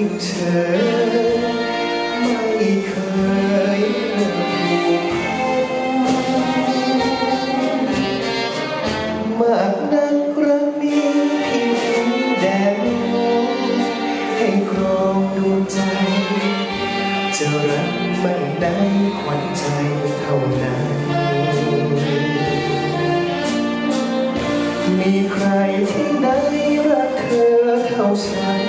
ิ่งเฉยไม่เคยมากนักรักนี้พี่มีแดงให้ครองดวงใจ จะรักมันได้ควันใจเท่านั้น มีใครที่ไหนรักเธอเท่าฉัน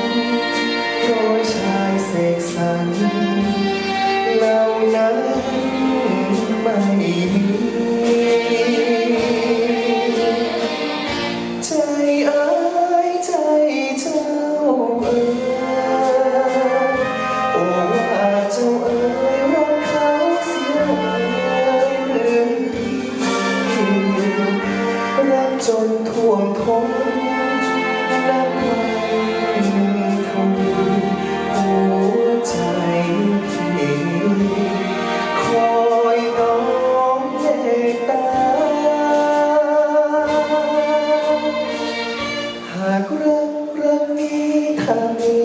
าหากรักรักนี้ถ้ามี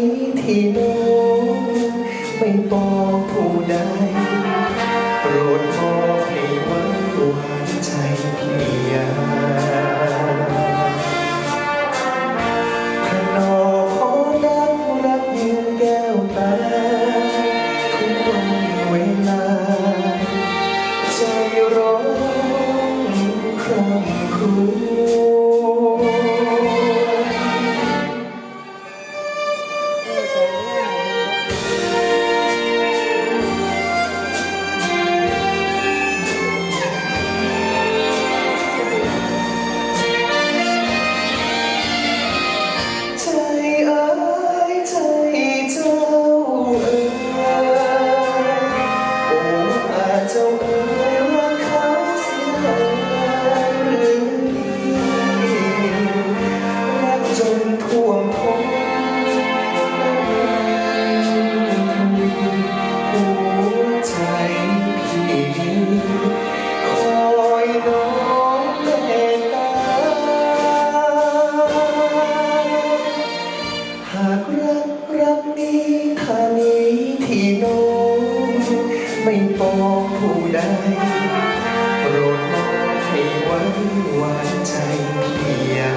ที่โน้ นท่วมท้นหัวใจพี่คอยน้องเมตตาหากรักรักนี้ถ้ามีที่โน้นไม่บอกผู้ใดโปรดมองให้ไว้วางใจพี่ยา